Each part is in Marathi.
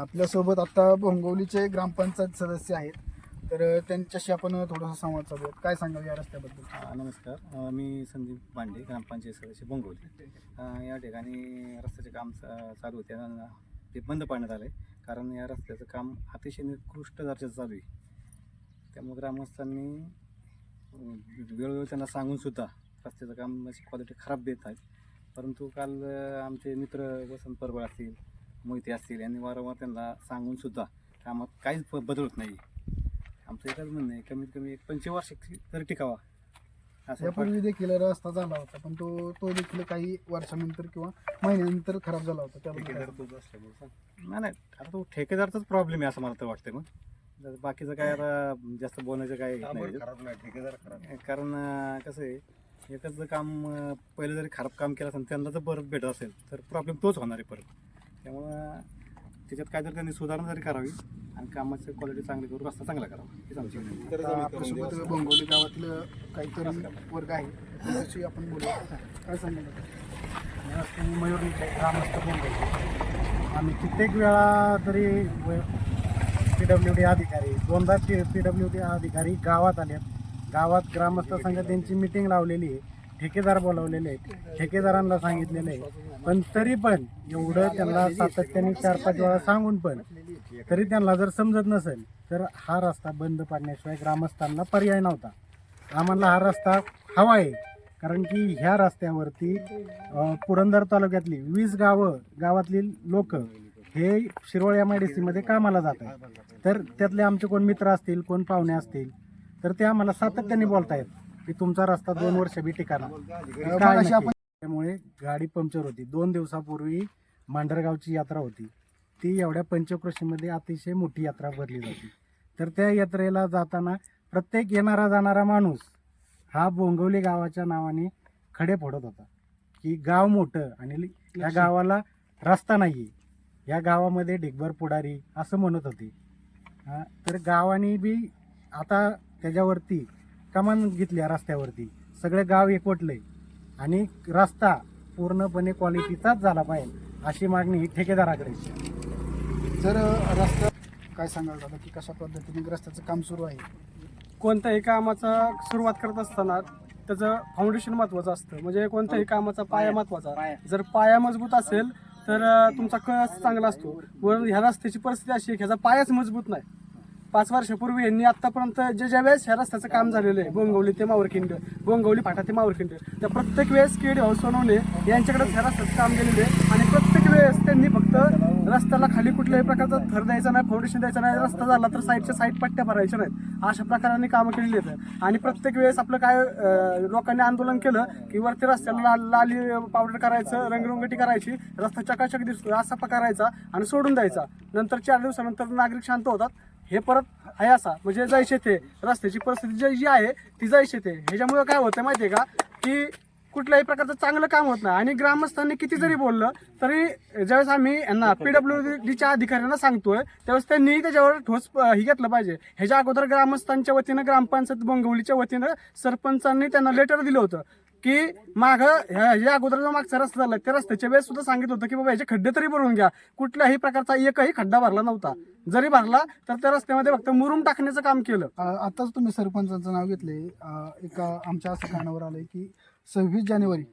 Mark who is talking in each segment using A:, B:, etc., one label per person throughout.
A: आपल्यासोबत आता भोंगवलीचे ग्रामपंचायत सदस्य आहेत. तर त्यांच्याशी आपण थोडासा संवाद साधूयात. काय सांगाल या रस्त्याबद्दल?
B: नमस्कार. मी संदीप पांडे ग्रामपंचायत सदस्य भोंगवली. या ठिकाणी रस्त्याचे काम चा- चालू होते ते बंद पाडण्यात आले. कारण या रस्त्याचं काम अतिशय निकृष्ट दर्जाचं चालू आहे. त्यामुळे ग्रामस्थांनी वेळोवेळी त्यांना सांगूनसुद्धा रस्त्याचं काम अशी क्वालिटी खराब देत आहेत. परंतु काल आमचे मित्र वसंत परबळ असतील मोहिते असतील यांनी वारंवार त्यांना सांगून सुद्धा कामात काहीच ब- बदल होत नाही. आमचं एकच म्हणणं आहे कमीत कमी एक पंचवार्षिक तरी टिकावा. असं
A: यापूर्वी देखील रस्ता झाला होता पण तो तो देखील काही वर्षानंतर किंवा महिन्यानंतर खराब झाला होता त्याबद्दल काय सांगाल?
B: नाही नाही आता तो ठेकेदारचाच प्रॉब्लेम आहे असं मला तर वाटतं मग. जर बाकीचं काय आता जास्त बोलायचं काय नाही. कारण अं, कसं आहे एकच जर काम अं, पहिलं जरी खराब काम केलं असेल त्यांना जर परत भेटत असेल तर प्रॉब्लेम तोच होणार आहे परत. त्यामुळं त्याच्यात काय जर त्यांनी सुधारणा जरी करावी आणि कामाची क्वालिटी चांगली करून रस्ता चांगला करावा. हीच आमची विनंती आहे.
A: आता आपल्यासोबत गावातील काहीतरी वर्ग आहे त्यांच्याशी आपण बोलूया. काय सांगाल?
C: मी मयूरनीचे ग्रामस्थ आम्ही कित्येक वेळा तरी पी डब्ल्यू डी अधिकारी दोनदा पी डब्ल्यू डी अधिकारी गावात आलेत. गावात ग्रामस्थ संघटनेची मिटिंग लावलेली आहे. ठेकेदार बोलावलेले आहेत ठेकेदारांना सांगितलेलं आहे. पण तरी पण एवढं त्यांना सातत्याने चार पाच वेळा सांगून पण तरी त्यांना जर समजत नसेल तर हा रस्ता बंद पाडण्याशिवाय ग्रामस्थांना पर्याय नव्हता. आम्हाला हा रस्ता हवा आहे कारण की ह्या रस्त्यावरती पुरंदर तालुक्यातली वीस गावं गावातली लोक हे शिरोळ एम आय डी सीमध्ये कामाला जातात तर त्यातले आमचे कोण मित्र असतील कोण पाहुणे असतील तर ते आम्हाला सातत्याने बोलतायत. की तुमचा रस्ता दोन वर्ष बी टिकाणा काय
A: मगाशी
C: नक्की?
A: आपण
C: त्यामुळे गाडी पंक्चर होती. दोन दिवसापूर्वी मांढरगावची यात्रा होती. ती एवढ्या पंचक्रोशीमध्ये अतिशय मोठी यात्रा भरली जाते. तर त्या यात्रेला जाताना प्रत्येक येणारा जाणारा माणूस हा बोंगवली गावाच्या नावाने खडे फोडत होता. की गाव मोठं आणि या गावाला रस्ता नाही या गावामध्ये ढिगभर पुढारी असं म्हणत होते. हा, तर गावाने बी आता त्याच्यावरती कमान घेतल्या रस्त्यावरती. सगळे गाव एकवटले. आणि रस्ता पूर्णपणे क्वालिटीचाच झाला पाहिजे अशी मागणी ठेकेदाराकडे.
A: जर रस्ता काय सांगाल दादा की कशा पद्धतीने रस्त्याचं काम सुरू आहे?
D: कोणत्याही कामाचा सुरुवात करत असताना त्याचं फाउंडेशन महत्वाचं असतं. म्हणजे कोणत्याही कामाचा पाया महत्त्वाचा. जर पाया मजबूत असेल तर तुमचा कळस चांगला असतो. व ह्या रस्त्याची परिस्थिती अशी आहे की ह्याचा पायाच मजबूत नाही. पाच वर्षापूर्वी यांनी आतापर्यंत जे ज्या वेळेस ह्या रस्त्याचं काम झालेलं आहे बोंगवली ते मावरखिंड बोंगवली फाटा ते मावरखिंड त्या प्रत्येक वेळेस केड हाऊस सोनवणे यांच्याकडे ह्या रस्त्याचं काम केलेलं आहे आणि प्रत्येक वेळेस त्यांनी फक्त रस्त्याला खाली कुठल्याही प्रकारचा थर द्यायचा नाही फाउंडेशन द्यायचं नाही रस्ता झाला तर साईडच्या साईड पट्ट्या भरायच्या नाहीत. अशा प्रकाराने कामं केलेली आहेत. आणि प्रत्येक वेळेस आपलं काय लोकांनी आंदोलन केलं की वरती रस्त्याला लाल लाली पावडर करायचं रंगरंगटी करायची रस्ता चकाचक दिसतो असा करायचा आणि सोडून द्यायचा. नंतर चार दिवसानंतर नागरिक शांत होतात. हे परत आहे असा. म्हणजे जायचे ते रस्त्याची परिस्थिती जी जी आहे ती जायचे ते ह्याच्यामुळे काय होतं माहितीये का? की कुठल्याही प्रकारचं चांगलं काम होत नाही. आणि ग्रामस्थांनी किती जरी बोललं तरी ज्यावेळेस आम्ही यांना पीडब्ल्यू डीच्या अधिकाऱ्यांना सांगतोय त्यावेळेस त्यांनी त्याच्यावर ठोस हे घेतलं पाहिजे. ह्याच्या अगोदर ग्रामस्थांच्या वतीनं ग्रामपंचायत बोंगवलीच्या वतीनं सरपंचांनी त्यांना लेटर दिलं होतं. की माग ह्या अगोदर जो मागचा रस्ता झाला त्या रस्त्याच्या वेळेस सुद्धा सांगितलं होतं की बाबा याचे खड्डे तरी भरून घ्या. कुठल्याही प्रकारचा एकही खड्डा भरला नव्हता. जरी भरला तर त्या रस्त्यामध्ये फक्त मुरुम टाकण्याचं काम केलं.
A: आताच तुम्ही सरपंचाचं नाव घेतले एका आमच्या असं कानावर आलंय की सव्वीस जानेवारी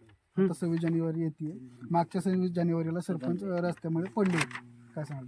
A: सव्वीस जानेवारी येते मागच्या सव्वीस जानेवारीला सरपंच रस्त्यामुळे पडले. होते. काय सांगाल